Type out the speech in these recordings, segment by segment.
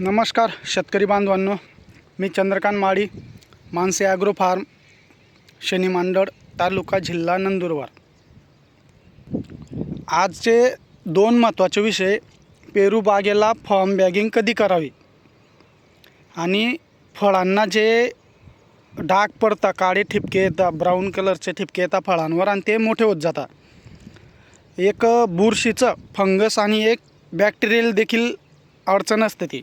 नमस्कार शेतकरी बांधवांनो. मी चंद्रकांत माळी मानसे ॲग्रो फार्म शनी मांडळ तालुका जिल्हा नंदुरबार. आजचे दोन महत्त्वाचे विषय पेरू बागेला फॉर्म बॅगिंग कधी करावी? आणि फळांना जे डाग पडता काळे ठिपके येतात ब्राऊन कलरचे ठिपके येतात फळांवर आणि ते मोठे होत जातात. एक बुरशीचं फंगस आणि एक बॅक्टेरियल देखील अडचण असते ती.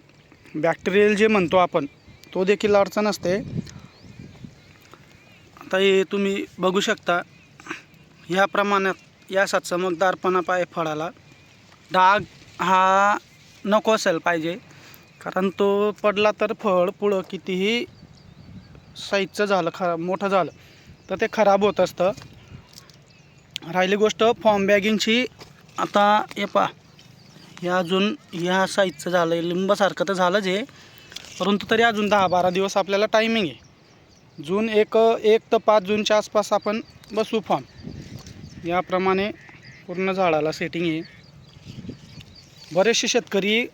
बॅक्टेरियल जे म्हणतो आपण तो देखील अडचण असते आता हे तुम्ही बघू शकता ह्या प्रमाणात या चमकदारपणा पाय फळाला. डाग हा नको असेल पाहिजे कारण तो पडला तर फळ पुढं कितीही साईजचं झालं खरा मोठं झालं तर ते खराब होत असतं. राहिली गोष्ट फॉर्म बॅगिंगची. आता हे पा हे अजून ह्या साईजचं झालं आहे लिंबासारखं तर झालंच आहे परंतु तरी अजून दहा बारा दिवस आपल्याला टायमिंग आहे. जून एक एक तर पाच जूनच्या आसपास आपण बसू फॉर्म याप्रमाणे पूर्ण झाडाला सेटिंग आहे. बरेचसे शेतकरी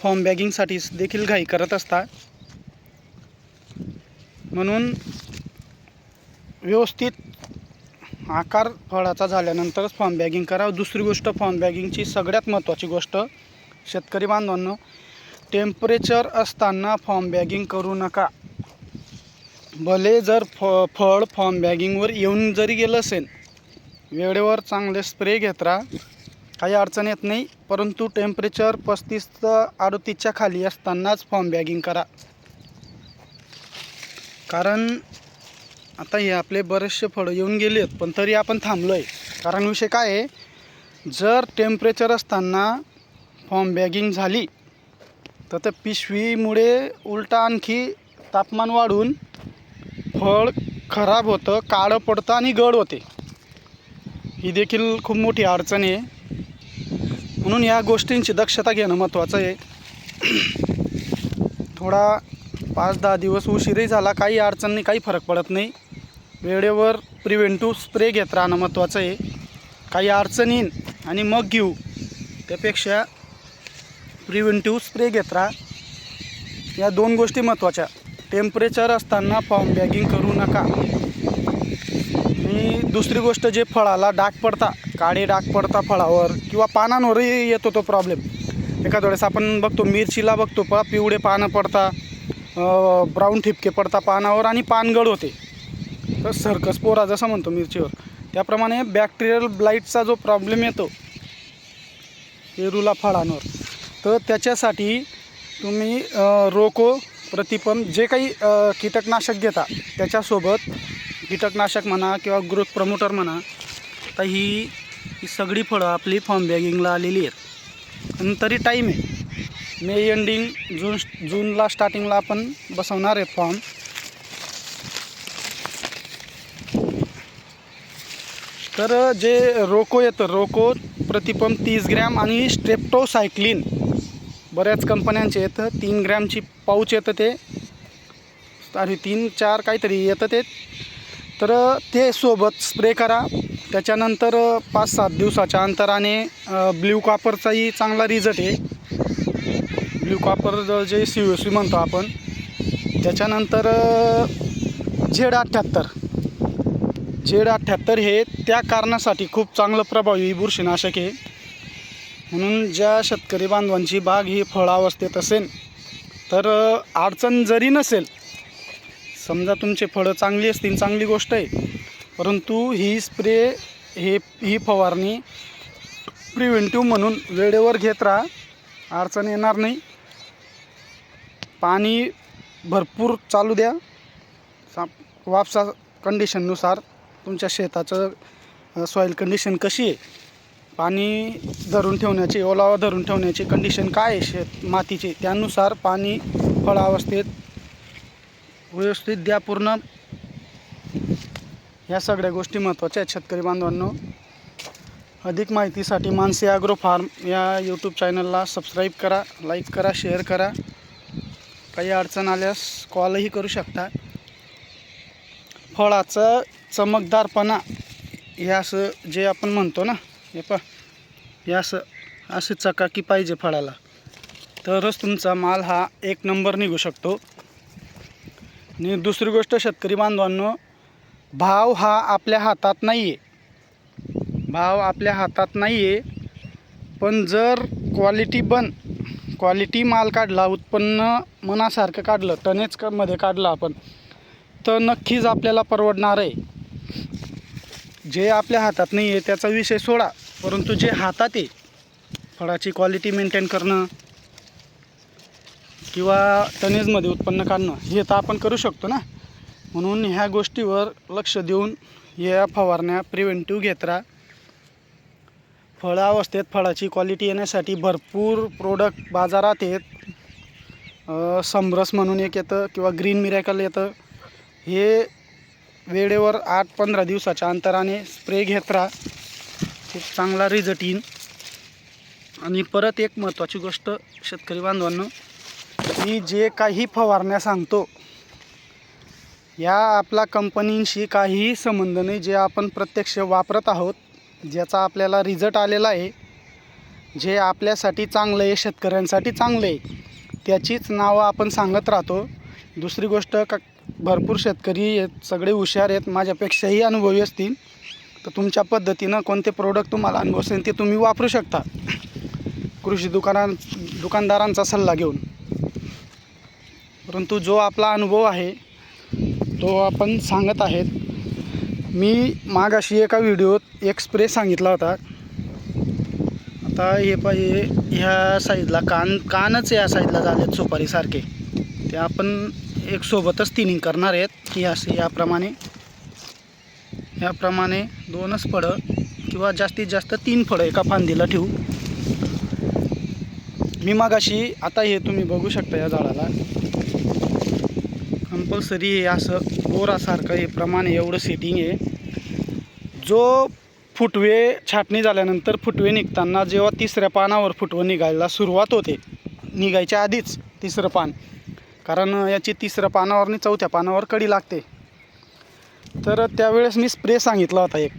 फॉर्म बॅगिंगसाठी देखील घाई करत असतात. म्हणून व्यवस्थित आकार फळाचा झाल्यानंतरच फॉर्म बॅगिंग करावं दुसरी गोष्ट फॉर्म बॅगिंगची सगळ्यात महत्त्वाची गोष्ट शेतकरी बांधवांनो टेम्परेचर असताना फॉर्म बॅगिंग करू नका. भले जर फ फळ फॉर्म बॅगिंगवर येऊन जरी गेलं असेल वेळेवर चांगले स्प्रे घेत राहा. काही अडचण येत नाही परंतु टेम्परेचर पस्तीस अडतीसच्या खाली असतानाच फॉर्म बॅगिंग करा. कारण आता हे आपले बरेचसे फळं येऊन गेले आहेत पण तरी आपण थांबलो आहे कारण विषय काय आहे? जर टेम्परेचर असताना फॉर्म बॅगिंग झाली तर त्या पिशवीमुळे उलटा आणखी तापमान वाढून फळ खराब होतं काळं पडतं आणि गड होते. ही देखील खूप मोठी अडचण आहे. म्हणून या गोष्टींची दक्षता घेणं महत्त्वाचं आहे. थोडा पाच दहा दिवस उशीरही झाला काही अडचण नाही काही फरक पडत नाही. वेळेवर प्रिव्हेंटिव्ह स्प्रे घेत राहणं महत्त्वाचं आहे. काही अडचण येईन आणि मग घेऊ. त्यापेक्षा प्रिव्हेंटिव्ह स्प्रे घेत राहा. या दोन गोष्टी महत्त्वाच्या. टेम्परेचर असताना फॉर्म बॅगिंग करू नका. आणि दुसरी गोष्ट जे फळाला डाग पडता काळे डाग पडता फळावर किंवा पानांवरही येतो तो प्रॉब्लेम एखाद्या वेळेस आपण बघतो मिरचीला बघतो पळा पिवळे पानं पडता. ब्राऊन ठिपके पडता पानावर आणि पानगड होते. तर सर्कस पोरा जसं म्हणतो मिरचीवर त्याप्रमाणे बॅक्टेरियल ब्लाईटचा जो प्रॉब्लेम येतो पेरूला फळांवर. तर त्याच्यासाठी तुम्ही रोको प्रतिपम जे काही कीटकनाशक घेता त्याच्यासोबत कीटकनाशक म्हणा किंवा ग्रोथ प्रमोटर म्हणा तर ही ही सगळी फळं आपली फॉर्म बॅगिंगला आलेली आहेत. आणि तरी टाईम आहे. मे एंडिंग जून जूनला स्टार्टिंगला आपण बसवणार आहे फॉर्म तर जे रोको येतं रोको प्रतिपम तीस ग्रॅम आणि स्ट्रेप्टोसायक्लिन बऱ्याच कंपन्यांचे येतं. तीन ग्रॅमची पाऊच येतं ते. आणि तीन चार काहीतरी येतं ते. तर ते सोबत स्प्रे करा. त्याच्यानंतर पाच सात दिवसाच्या अंतराने ब्ल्यू कॉपरचाही चांगला रिझल्ट आहे. ब्ल्यू कॉपर जे सी यू सी म्हणतो आपण. त्याच्यानंतर झेड अठ्ठ्याहत्तर झेड अठ्ठ्याहत्तर हे त्या कारणासाठी खूप चांगलं प्रभावी बुरशीनाशक आहे. म्हणून ज्या शेतकरी बांधवांची बाग ही फळावस्थेत असेल तर अडचण जरी नसेल समजा तुमचे फळं चांगली असतील चांगली गोष्ट आहे परंतु ही स्प्रे हे ही फवारणी प्रिव्हेंटिव्ह म्हणून वेळेवर घेत राहा अडचण येणार नाही. पाणी भरपूर चालू द्या. सा वापसा कंडिशननुसार तुमच्या शेताचं सॉईल कंडिशन कशी आहे? पाणी धरून ठेवण्याची ओलावा धरून ठेवण्याची कंडिशन काय आहे शेत मातीची? त्यानुसार पाणी फळावस्थेत व्यवस्थित द्या पूर्ण. ह्या सगळ्या गोष्टी महत्त्वाच्या आहेत शेतकरी बांधवांनो. अधिक माहितीसाठी मानसी ॲग्रो फार्म या यूट्यूब चॅनलला सबस्क्राईब करा लाईक करा शेअर करा. काही अडचण आल्यास कॉलही करू शकता. फळाचं चमकदारपणा हे असं जे आपण म्हणतो ना हे प हे असं अशी चकाकी पाहिजे फळाला. तरच तुमचा माल हा एक नंबर निघू शकतो. आणि दुसरी गोष्ट शेतकरी बांधवांनो भाव हा आपल्या हातात नाही आहे भाव आपल्या हातात नाही आहे पण जर क्वालिटी बन क्वालिटी माल काढला उत्पन्न मनासारखं काढलं टनेज क- मध्ये काढलं आपण तर नक्कीच आपल्याला परवडणार आहे. जे आपल्या हातात नाही आहे त्याचा विषय सोडा परंतु जे हातात आहे फळाची क्वालिटी मेंटेन करणं किंवा टनेजमध्ये उत्पन्न काढणं हे तर आपण करू शकतो ना. म्हणून ह्या गोष्टीवर लक्ष देऊन या फवारण्या प्रिव्हेंटिव्ह घेत राहा. फळं अवस्थेत फळाची क्वालिटी येण्यासाठी भरपूर प्रोडक्ट बाजारात आहेत समरस म्हणून एक येतं किंवा ग्रीन मिरॅकल येतं. हे वेळेवर आठ पंधरा दिवसाच्या अंतराने स्प्रे घेत राहा. खूप चांगला रिझल्ट येईन. आणि परत एक महत्त्वाची गोष्ट शेतकरी बांधवांनो मी जे काही फवारण्या सांगतो या आपला कंपनींशी काहीही संबंध नाही जे आपण प्रत्यक्ष वापरत आहोत. ज्याचा आपल्याला रिझल्ट आलेला आहे जे आपल्यासाठी चांगलं आहे शेतकऱ्यांसाठी चांगलं आहे त्याचीच नावं आपण सांगत राहतो. दुसरी गोष्ट का भरपूर शेतकरी आहेत सगळे हुशार आहेत माझ्यापेक्षाही अनुभवी असतील. तर तुमच्या पद्धतीनं कोणते प्रोडक्ट तुम्हाला अनुभव असेल ते तुम्ही वापरू शकता. कृषी दुकानां दुकानदारांचा सल्ला घेऊन. परंतु जो आपला अनुभव आहे तो आपण सांगत आहेत मी मागाशी एका व्हिडिओत एक स्प्रे सांगितला होता. आता हे पाहिजे ह्या साईडला कान कानच या साईडला झालेत सुपारीसारखे. ते आपण एक सोबतच तिनिंग करणार आहेत की असे याप्रमाणे. याप्रमाणे दोनच फळं किंवा जास्तीत जास्त तीन फळं एका फांदीला ठेवू. मी मागाशी आता हे तुम्ही बघू शकता या झाडाला. कंपल्सरी असं बोरासारखं हे प्रमाण एवढं सेटिंग आहे. जो फुटवे छाटणी झाल्यानंतर फुटवे निघताना जेव्हा तिसऱ्या पानावर फुटवं निघायला सुरुवात होते निघायच्या आधीच तिसरं पान. कारण याची तिसऱ्या पानावर आणि चौथ्या पानावर कडी लागते. तर त्यावेळेस मी स्प्रे सांगितला होता एक.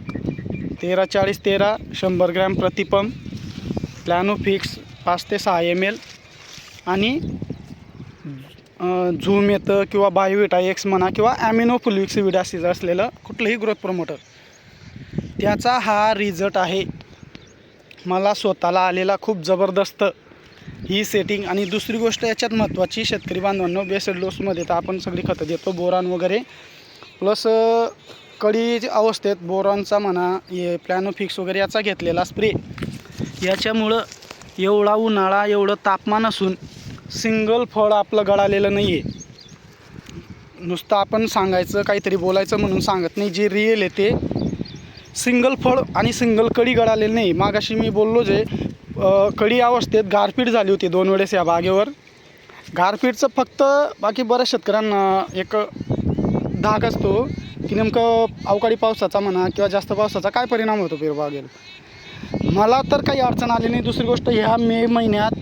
तेरा चाळीस तेरा शंभर ग्रॅम प्रतिपम प्लॅनो फिक्स पाच ते सहा एम एल आणि झूम येतं किंवा बायोविटा एक्स म्हणा किंवा ॲमिनो फुलिक्सिविड असलेलं कुठलंही ग्रोथ प्रमोटर त्याचा हा रिझल्ट आहे. मला स्वतःला आलेला खूप जबरदस्त ही सेटिंग आणि दुसरी गोष्ट याच्यात महत्त्वाची शेतकरी बांधवांनो बेसड डोसमध्ये तर आपण सगळी खतं देतो बोरान वगैरे. प्लस कडी अवस्थेत बोरॉनचा म्हणा हे प्लॅनोफिक्स वगैरे याचा घेतलेला स्प्रे याच्यामुळं एवढा उन्हाळा एवढं तापमान असून सिंगल फळ आपलं गळालेलं नाही आहे नुसतं आपण सांगायचं काहीतरी बोलायचं म्हणून सांगत नाही. जे रिअल आहे ते सिंगल फळ आणि सिंगल कडी गळालेली नाही. मागाशी मी बोललो जे कडी अवस्थेत गारपीट झाली होती दोन वेळेस या बागेवर. गारपीटचं फक्त बाकी बऱ्याच शेतकऱ्यांना एक धाक असतो की नेमकं अवकाळी पावसाचा म्हणा किंवा जास्त पावसाचा काय परिणाम होतो पेरबागेल मला तर काही अडचण आली नाही. दुसरी गोष्ट ह्या मे महिन्यात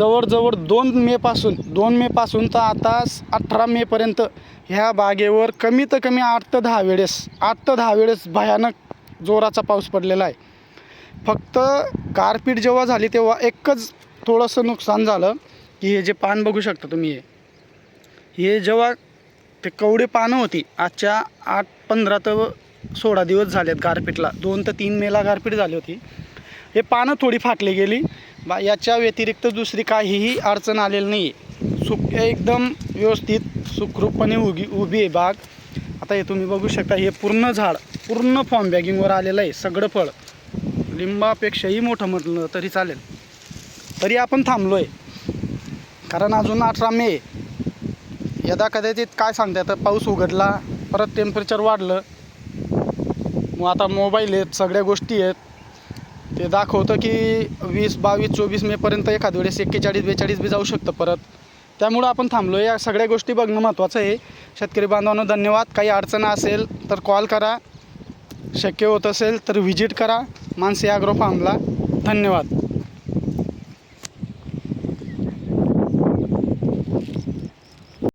जवळजवळ दोन मेपासून दोन मेपासून तर आता अठरा मेपर्यंत ह्या बागेवर कमीत कमी आठ ते दहा वेळेस आठ ते दहा वेळेस भयानक जोराचा पाऊस पडलेला आहे. फक्त गारपीट जेव्हा झाली तेव्हा एकच थोडंसं नुकसान झालं की हे जे पान बघू शकता तुम्ही हे. हे जेव्हा ते कवडे पानं होती आजच्या आठ पंधरा तर सोळा दिवस झालेत गारपीटला दोन ते तीन मेला गारपीट झाली होती. हे पानं थोडी फाटली गेली बा याच्या व्यतिरिक्त दुसरी काहीही अडचण आलेली नाही आहे सुक एकदम व्यवस्थित सुखरूपपणे उगी उभी आहे बाग. आता हे तुम्ही बघू शकता हे पूर्ण झाड पूर्ण फॉर्म बॅगिंगवर आलेलं आहे सगळं फळ. लिंबापेक्षाही मोठं म्हटलं तरी चालेल. तरी आपण थांबलो आहे कारण अजून अठरा मे यदा कदाचित काय सांगता तर पाऊस उघडला परत टेम्परेचर वाढलं. मग आता मोबाईल आहेत सगळ्या गोष्टी आहेत. ते दाखवतं की वीस बावीस चोवीस मेपर्यंत एखाद वेळेस एक्केचाळीस बेचाळीस बी जाऊ शकतं परत. त्यामुळं आपण थांबलो या सगळ्या गोष्टी बघणं महत्त्वाचं आहे. शेतकरी बांधवांनो धन्यवाद. काही अडचण असेल तर कॉल करा. शक्य होत असेल तर व्हिजिट करा. मानसी ॲग्रो फार्मला धन्यवाद.